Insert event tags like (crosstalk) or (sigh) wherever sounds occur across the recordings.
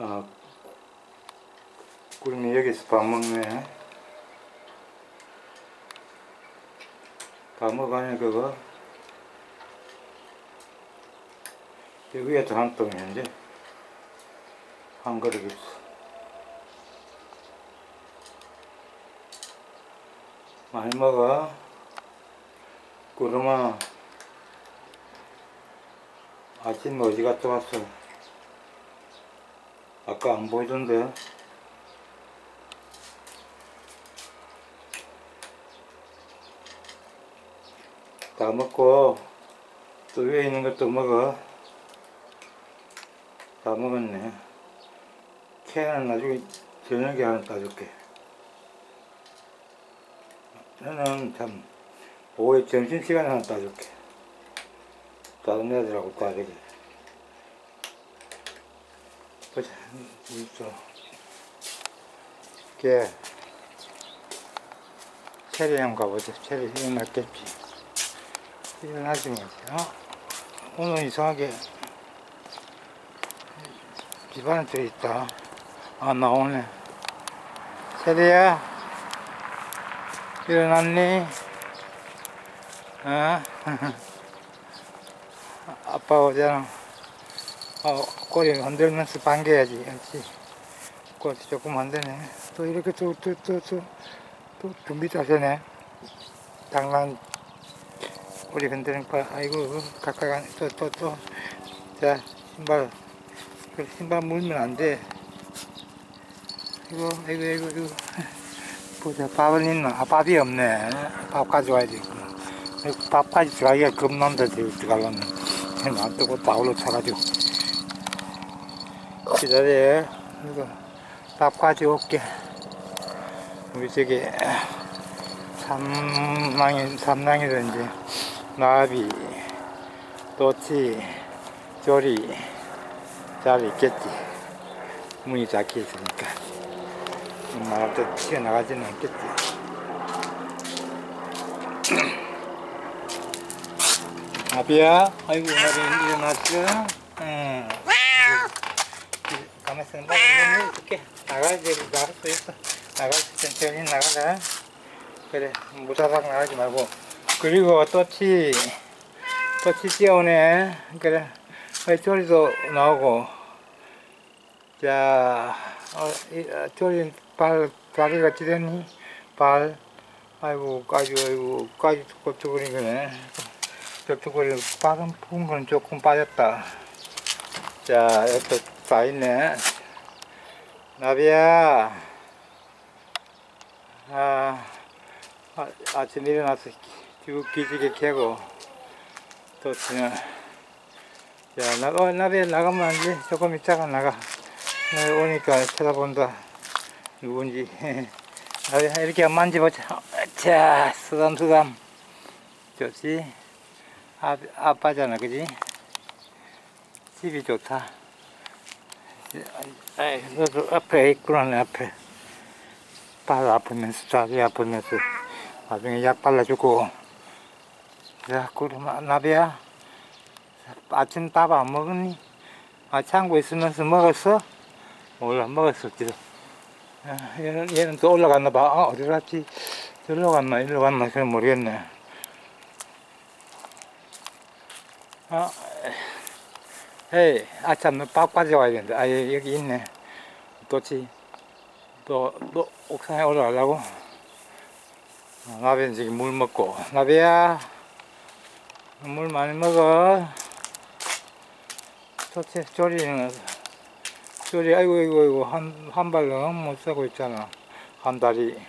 아, 구름이 여기서 밥 먹네. 밥 먹으니 그거. 여기에도 한 통이는데 한 그릇 있어. 많이 먹어. 구름아. 아침 어디 갔다 왔어? 아까 안 보이던데. 다 먹고 또 위에 있는 것도 먹어. 다 먹었네. 캔은 나중에 저녁에 하나 따줄게. 나는 참 오후에 점심시간에 하나 따줄게. 다른 애들하고 따르게. 보자, 있어. 걔, 체리 한번 가보자. 체리 일어났겠지. 일어나지 뭐지, 어? 오늘 이상하게 집안에 들어있다. 아, 나오네. 체리야, 일어났니? 어? (laughs) 아빠 오잖아. 어, 꼬리 흔들면서 반겨야지. 그렇지. 꼬리 조금 흔드네. 또 이렇게 또, 또, 또, 또, 또 준비 자세네. 장난, 꼬리 흔드는 거. 아이고, 가까이 가, 또, 또, 또. 자, 신발. 그 신발 물면 안 돼. 이거, 이거, 이거, 이거. 보자, 밥은 있나? 아, 밥이 없네. 밥 가져와야지. 밥까지 들어가기가 겁난다, 들어가려면. 놔두고 다올로 차가지고. 기다려. 이거 밥 가져올게. 우리 저기 삼랑이, 삼랑이든지 나비, 도치, 조리 잘 있겠지. 문이 작게 있으니까. 말할 때 튀어나가지는 않겠지. (clears throat) 나비야, 아이고, 나비 일어났어? 응. 가만히 있어. 나가, 해줄게. 나가야지, 나갈 수 있어. 나갈 수 천천히 나가라. 그래, 무사삭 나가지 말고. 그리고 또치, 또치 뛰어오네. 그래, 쪼리도 나오고. 자, 어, 이, 어, 쪼리 발, 다리가 찌르니? 발. 아이고, 까지, 아이고, 까지 곱죽거리네. 벽두거리 빠른 건 조금 빠졌다. 자, 이것도 다 있네. 나비야. 아, 아 아 침 일어나서 기, 기지개 캐고, 또, 그냥, 자, 나, 어, 나비야, 나가면 안 돼. 조금 있다가 나가. 나 오니까 쳐다본다. 누군지. (laughs) 나비야, 이렇게 만져보자. 자, 수담수담. 좋지? 아, 아빠잖아, 그지? 집이 좋다. 너도 앞에 있구나, 내 앞에. 발 아프면서, 다리 아프면서, 나중에 약 발라주고. 자, 그럼, 나비야. 아침 밥 안 먹었니? 아, 창고 있으면서 먹었어? 몰라, 먹었었지. 아, 얘는, 얘는 또 올라갔나 봐. 아, 어디 갔지? 저리로 갔나, 이리로 갔나, 그건 모르겠네. 어, 에이, 아참, 밥 가져와야 되는데. 아, 예, 여기 있네. 또치. 또, 또, 옥상에 올라가려고? 어, 나비는 지금 물 먹고. 나비야, 물 많이 먹어. 또치, 조리는, 조리, 아이고, 아이고, 아이고, 한, 한발 너무 못 쓰고 있잖아. 한 다리.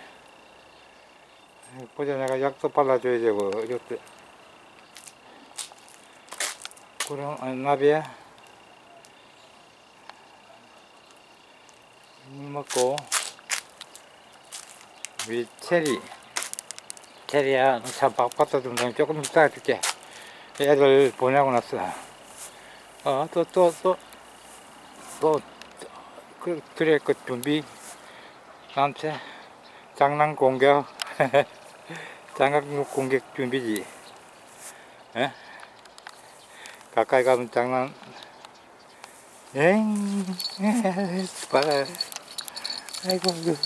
보자, 내가 약도 발라줘야 되고, 이것도. 그럼 아니, 나비야 물 먹고 우리 체리 체리야 참 바빴다 좀 조금 이따가 줄게. 애들 보내고 났어. 어 또 또 또 또 그 드레 그 준비. 남체 장난 공격. (laughs) 장난 공격 준비지. 에? 가까이 가면 장난. 엥, 봐라. (laughs) 아이고, 아이고.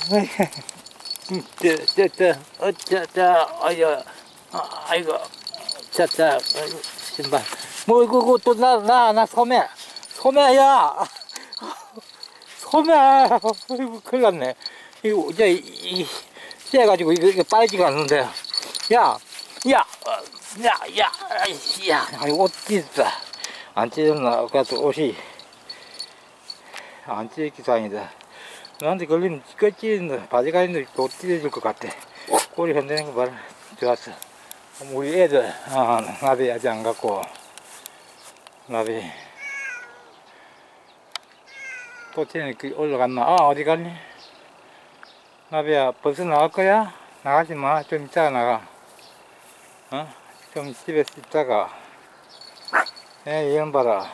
저, 저, 저, 어, 저, 저, 아유, 아, 아이고, 자, 자, 아이고, 신발. 뭐, 이거, 이거, 또, 나, 나, 나, 소매. 소매야! (laughs) 소매! 아이고, 큰일 났네. 이거, 이제, 이, 이, 쎄가지고, 이거, 이거 빠지지가 않는데. 야! 야! 어, 야! 야! 야! 아이, 옷 찢었다. 안 찢었나? 그래도 옷이. 안 찢기 다행이다. 나한테 걸리면 끝찢는다. 바지가 있는데 또 찢어질 것 같아. 꼬리 흔드는 거 봐라. 좋았어. 우리 애들, 아, 나비 아직 안 갔고. 나비. 또 쟤는 그 올라갔나? 아, 어디 갔니? 나비야, 벌써 나갈 거야? 나가지 마. 좀 이따가 나가. 어? 좀 집에서 있다가. 에, 이런 봐라.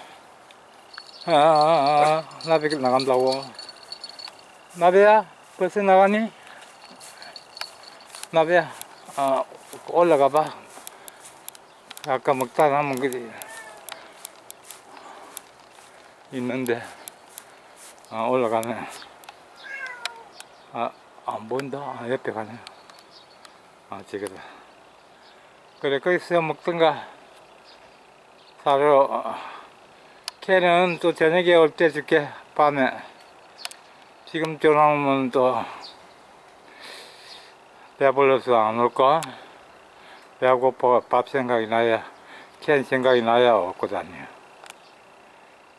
아, 아, 아, 아, 나비 나간다고. 나비야, 벌써 나가니? 나비야, 어, 올라가 봐. 아까 먹다 남은 게 있는데, 아, 올라가네. 아, 안 보인다. 아, 옆에 가네. 아, 저기다. 그래, 거기서 먹던가. 사러, 어, 걔는 또 저녁에 올 때 줄게, 밤에. 지금 전화 오면 또 배불러서 안 올까? 배고파 밥 생각이 나야, 캔 생각이 나야 얻고 다녀.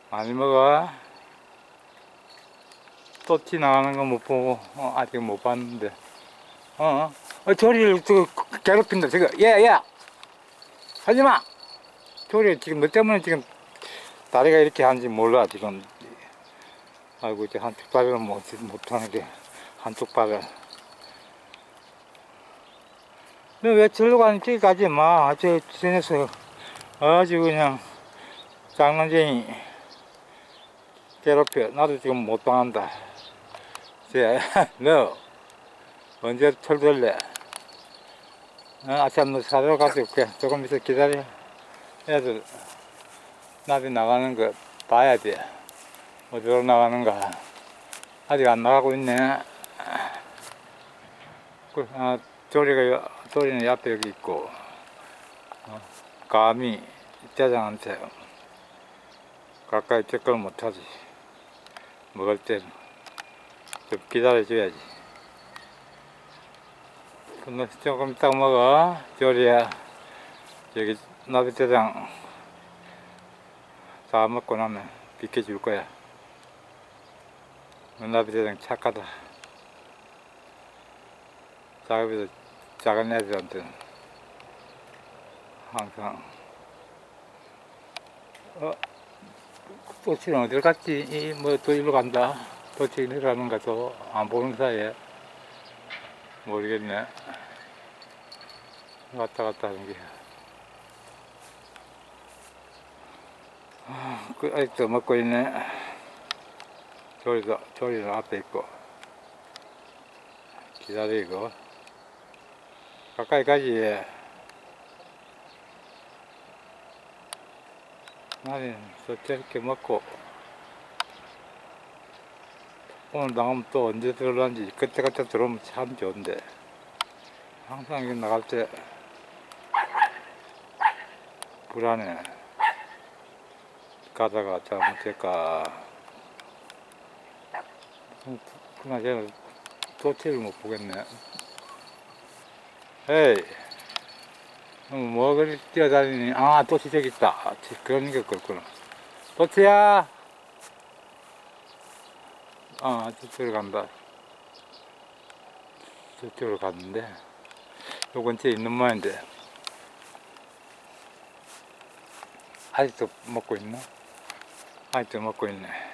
많이 먹어. 또티 나가는 거 못 보고, 어, 아직 못 봤는데. 어, 어, 조리를 또 괴롭힌다, 지금. 야, 야! 하지 마! 조리 지금 너 때문에 지금 다리가 이렇게 하는지 몰라, 지금. 아이고 이제 한쪽 발을 못, 못하는 게 한쪽 발을 너 왜 절로 가는 길 가지 마. 저 전에서 아주 그냥 장난쟁이 괴롭혀. 나도 지금 못 당한다. 쟤, (laughs) 너 언제 철들래? 어, 아참 너 사러 가서 올게. 조금 있어 기다려. 애들 나비 나가는 거 봐야 돼. 어디로 나가는가? 아직 안 나가고 있네. 그, 아, 조리가, 여- 조리는 옆에 여기 있고, 어, 감히 짜장한테 가까이 접근을 못하지. 먹을 때는. 좀 기다려줘야지. 근데 조금 이따 먹어. 조리야. 여기 나비짜장 다 먹고 나면 비켜줄 거야. 나비 대장 착하다. 작업에서 작은 애들한테는 항상 어? 도치는 어딜 갔지? 이 뭐또 일로 간다. 도치 일로 가는가 또안 보는 사이에 모르겠네. 왔다 갔다 하는 게. 아, 그 아직도 먹고 있네. 조리도, 조리는 앞에 있고, 기다리고, 가까이 가지. 나는 저렇게 먹고, 오늘 나가면 또 언제 들어오는지 그때그때 들어오면 참 좋은데, 항상 여기 나갈 때, 불안해. 가다가 잘못될까. 그나저나 도치를 못 보겠네. 에이, 어, 뭐 그리 뛰어다니니? 아, 도치 저기 있다. 아, 저- 그런 게 그렇구나. 도치야! 아, 저쪽으로 간다. 저쪽으로 갔는데, 요 근처에 있는 모양인데, 아직도 먹고 있나? 아직도 먹고 있네.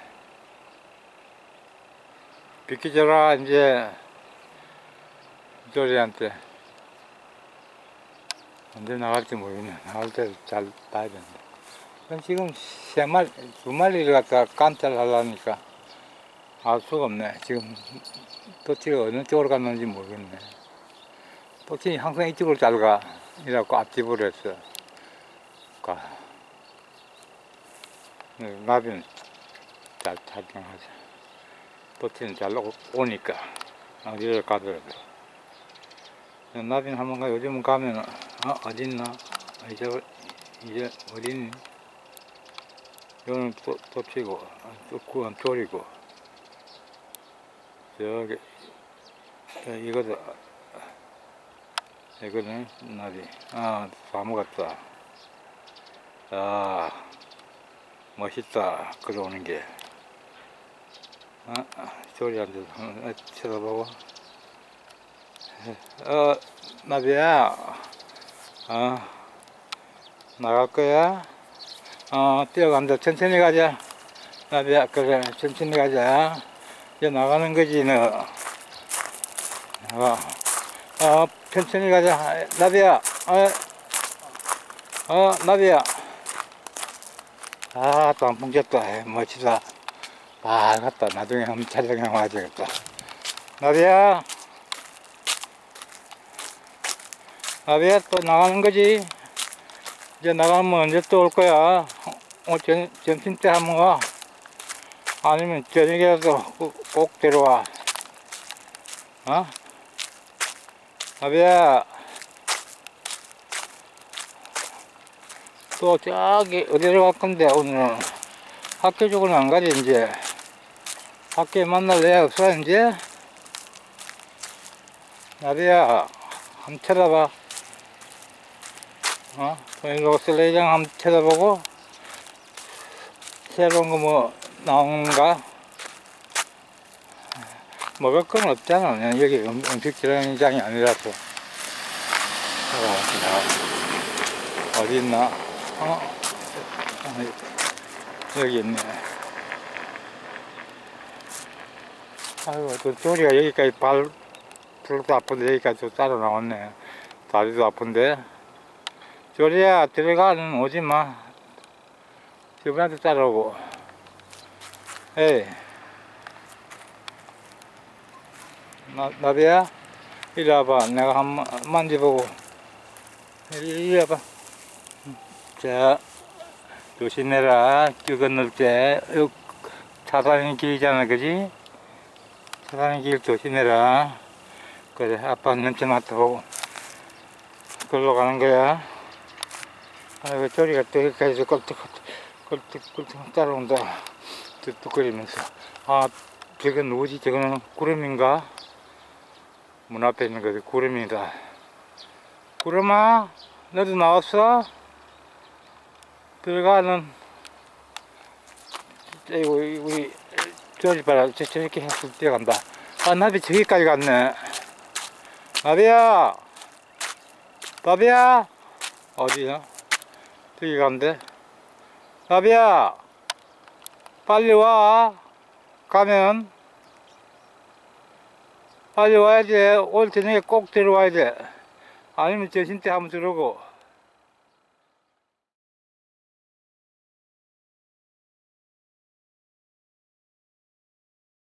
비키줘라, 이제. 조리한테. 언제 나갈지 모르겠네. 나갈 때도 잘 봐야 된다. 그럼 지금 세 마리, 두 마리를 갖다 깜짝 하려니까 알 수가 없네. 지금 도치가 어느 쪽으로 갔는지 모르겠네. 도치 항상 이쪽으로 잘 가. 이라고 앞집으로 했어. 가. 네, 나비는 잘 촬영하자. 도티는 잘 오, 오니까 어디를 가더라도. 나비는 한번 가 요즘은 가면 어 어딨나? 이제 이제 어딨니? 요는 또, 또 치고 또 구원 졸이고. 저기 저 이거도 이거는 나비 아 사무 같다. 아 멋있다. 걸어오는 게 아, 아, 저리 앉아서 한번 쳐다보고. 어 나비야. 어 나갈 거야? 어 뛰어간다. 천천히 가자. 나비야 그래. 천천히 가자. 이제 나가는 거지 너. 어, 어 천천히 가자. 나비야 어, 어 나비야. 아, 또안 뭉쳤다. 멋지다. 아, 갔다. 나중에 한번 촬영해 와야겠다. 나비야. 나비야, 또 나가는 거지? 이제 나가면 언제 또 올 거야? 어, 점, 점심 때 한번 와. 아니면 저녁이라도 꼭, 꼭 데려와. 어? 나비야. 또 저기 어디로 갈 건데 오늘은 학교 쪽으로는 안 가지 이제 학교에 만날 애 없어 이제? 나비야 한번 쳐다봐. 어? 토니로 슬레이장 한번 쳐다보고 새로운 거 뭐 나오는가? 먹을 건 없잖아. 그냥 여기 음- 음식점장이 아니라서. 자, 어디 있나? 어? 아, 여기 있네. 아이고, 또 쪼리가 여기까지 발, 불도 아픈데 여기까지 또 따라 나왔네. 다리도 아픈데. 쪼리야, 들어가는 오지 마. 저번한테 따라오고. 에이. 나, 나비야? 이리 와봐. 내가 한번 만져보고. 이리, 이리 와봐. 자, 조심해라. 길 건널 때. 요 차단의 길이잖아, 그지? 차단의 길 조심해라. 그래, 아빠 맡아보고. 걸로 가는 거야. 아이고, 저리가 또 여기까지 꼴뚝, 꼴뚝 따라온다. 뚝뚝거리면서. 아, 저건 뭐지? 저거는 구름인가? 문 앞에 있는 거지, 구름이다. 구름아, 너도 나왔어? 들어가는 이거 우리 저리 봐라. 저, 저렇게 해서 뛰어간다. 아 나비 저기까지 갔네. 나비야! 나비야! 어디야? 저기 간대 나비야! 빨리 와. 가면. 빨리 와야지. 오늘 저녁에 꼭 들어와야 돼. 아니면 저신때 한번 들어오고